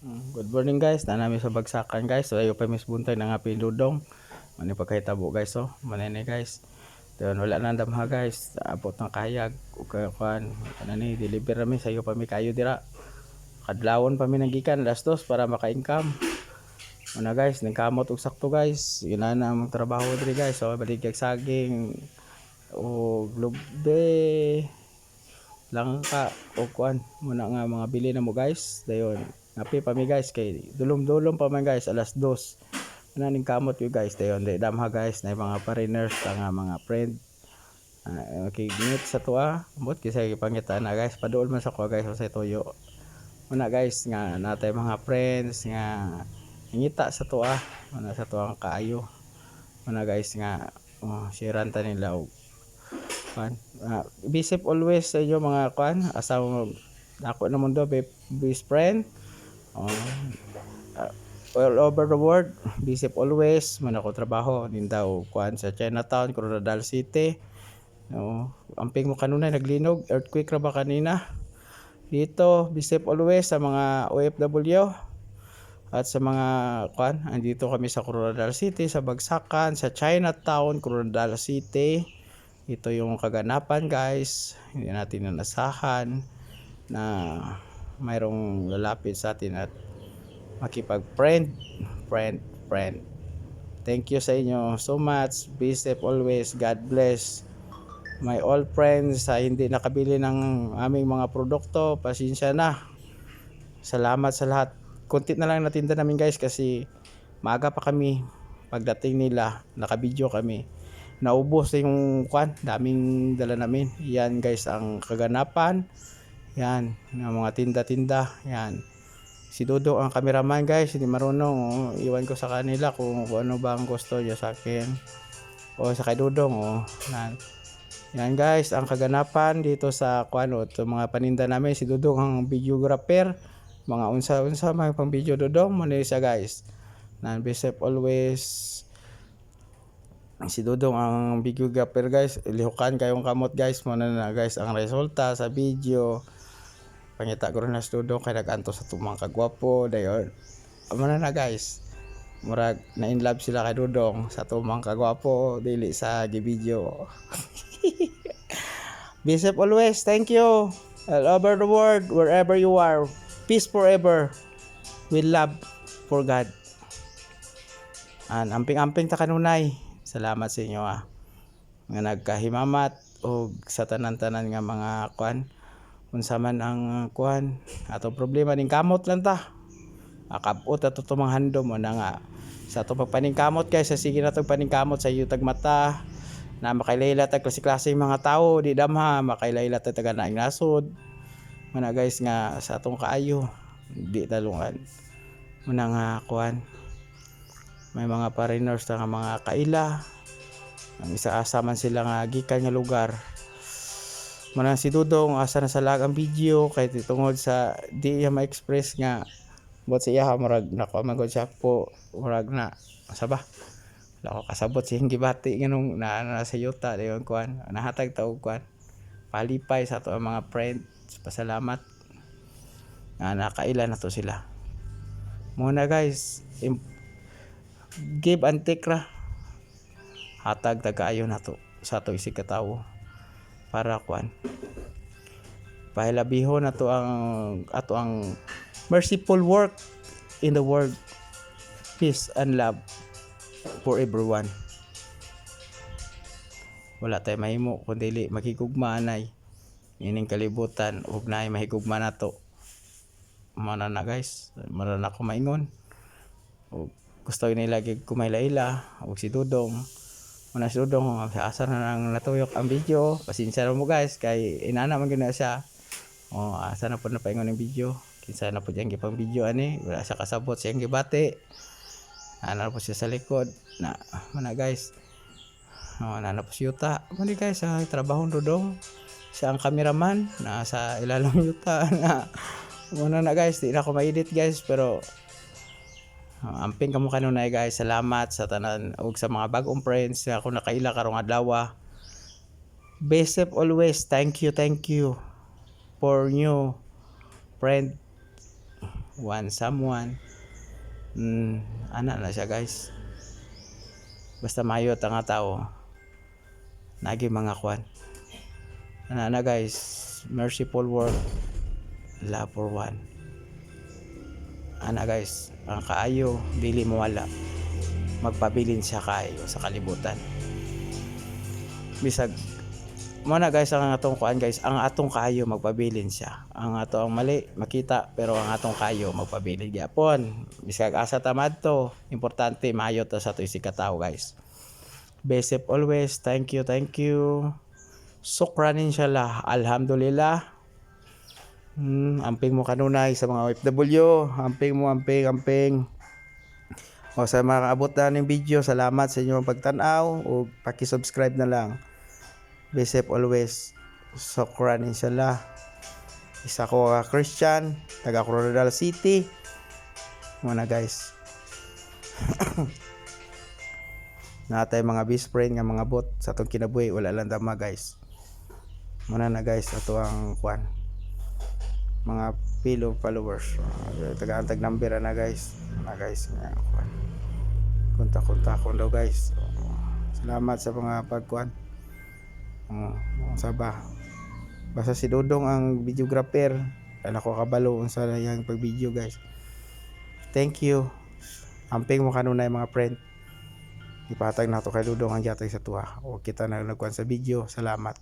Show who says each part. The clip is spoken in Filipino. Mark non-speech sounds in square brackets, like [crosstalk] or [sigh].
Speaker 1: Mm, Good morning guys, na namin sa bagsakan guys. So ayo pa mis buntay na nga pinudong. Mani pagkahitabo guys oh. Manene guys. Dayon wala na damha guys. Abot ng kayag ug kan ano ni deliver mi sa iyo pa mi kayo dira. Kadlawon pa mi nagikan last dos para maka-income. Ano guys, nagkamot og sakto guys. Ina na ang trabaho diri guys. So balik kag saging o lubde langka o kuan muna nga mga bili na mo guys dayon napi pa mi guys kay dulom-dulom pa man guys alas dos ana ning kamot yo guys dayon di damha guys na mga foreigners ta nga mga friend uh, okay ngit sa tuwa ambot kisay gipangita na guys paduol man sa ko guys sa toyo muna guys nga natay mga friends nga ngita sa tuwa muna sa tuwang kaayo muna guys nga oh, sharean ta nila og Kwan. Uh, be safe always sa inyo mga kwan. Asawa ako na mundo be best friend. Uh, uh, all over the world. Safe always. Man ako trabaho din daw kwan sa Chinatown, Coronadal City. No, amping mo kanuna naglinog, earthquake ra ba kanina? Dito, safe always sa mga OFW at sa mga kwan, andito kami sa Coronadal City, sa Bagsakan, sa Chinatown, Coronadal City ito yung kaganapan guys hindi natin nanasahan na mayroong lalapit sa atin at makipag friend friend. Thank you sa inyo so much. Be safe always. God bless. My all friends sa hindi nakabili ng aming mga produkto pasensya na. Salamat sa lahat. Konti na lang natinda namin guys kasi maaga pa kami pagdating nila. Nakabidyo kami. Naubos yung kwan daming dala namin. Yan guys ang kaganapan yan ng mga tinda-tinda yan. Si Dodo ang cameraman guys hindi marunong oh. iwan ko sa kanila kung, kung ano ba ang gusto niya sa akin. O sa kay Dudong oh. yan. yan guys ang kaganapan dito sa kwan oh, ito mga paninda namin. Si Dudong ang videographer. Mga unsa-unsa mga pang video Dudong muna siya guys. Nan safe always. Si Dudong ang videographer guys. Lihukan kayong kamot guys. Mo na guys ang resulta sa video pangita ko rin na Dudong kay naganto sa tumang kagwapo dayon. Amo na na guys. Murag na in love sila kay Dudong sa tumang kagwapo dili sa [laughs] be safe always thank you. All over the world wherever you are peace forever. With love for God. An amping-amping ta kanunay. Salamat sa inyo ah. Nga nagkahimamat o sa tanan-tanan nga mga kwan unsa man ang kwan ato problema ning kamot lang ta. Akabot ato tumang handom mo na nga sa ato pagpaningkamot guys sa sige na to paningkamot sa yutag mata. Na makailayla tag klase-klase mga tao di damha makailayla tag taga naing nasod. Mana guys nga sa atong kaayo di talungan. Muna nga kwan may mga na nga mga kaila. Ang isa asa man sila nga gikan nga lugar Manang si Dudong asa na sa lag ang video kay tungod sa di iya ma-express nga bot siya ha murag nako magod siya po murag na asa ba? Wala ko kasabot siyang gibati nganong na, na sa yuta dayon kuan nahatag ta og kuan palipay sa ato ang mga friends pasalamat. Nga nakaila na to sila. Muna guys give and take ra. Hatag tagaayo na to sa ato isig katawo para kuan pahilabihon na to ang ato ang merciful work in the world. Peace and love for everyone. Wala tay mahimo kun dili makigugma anay. Ining kalibutan ug naay mahigugma nato mana na guys. Mara na ko maingon. Ug gusto nila gig kumaylaila ug si Dudong Muna sa asa na nang natuyok ang video. Pasensya na mo guys kay inana man na siya. Oh asa na po na paingon ang video. Kinsa na po diyang gipang video ani. Wala siya kasabot siyang gibati. Ana na po siya sa likod. Na mana guys. Oh ana na po si Yuta. Mali guys sa trabaho Dudong siya ang cameraman. Na sa ilalim [laughs] Yuta. Na muna na guys di na ako ma-edit guys pero Uh, amping kamo kanunay guys salamat sa tanan ug sa mga bagong friends nga ako nakaila karong adlaw best of always thank you thank you for new friend one someone. Mm, ana na siya guys. Basta mayo ta nga tao nagi mga kwan. Ana na guys. Merciful world. Love for one ana guys ang kaayo dili mawala magpabilin siya kaayo sa kalibutan. Bisag mo na guys ang atong kuan guys ang atong kayo magpabilin siya. Ang ato ang mali makita pero ang atong kayo magpabilin. Gyapon bisag asa tamad to importante maayo to sa to si katao guys. Best always thank you thank you. Sukran inshallah alhamdulillah hmm, amping mo kanunay sa mga OFW amping mo amping amping o sa mga kaabot na ng video salamat sa inyong pagtanaw o paki-subscribe na lang Be safe always. Sokran inshallah. Isa ko ka Christian, taga Coronadal City. Muna guys. [coughs] Natay mga best friend nga mga bot sa atong kinabuhi wala lang dama guys. Muna na guys ato ang kwan. Mga pillow followers. Uh, taga antag number na guys. Na guys nga. Kunta-kunta ko daw guys. Salamat sa mga pagkwan. Oh, saba. Basta si Dodong ang videographer. Kaya ako kabalo sa yang pag-video guys. Thank you. Amping mo kanunay mga friend. Ipatag na to kay Dodong ang yatay sa tuwa. O kita na nagkuhan sa video. Salamat.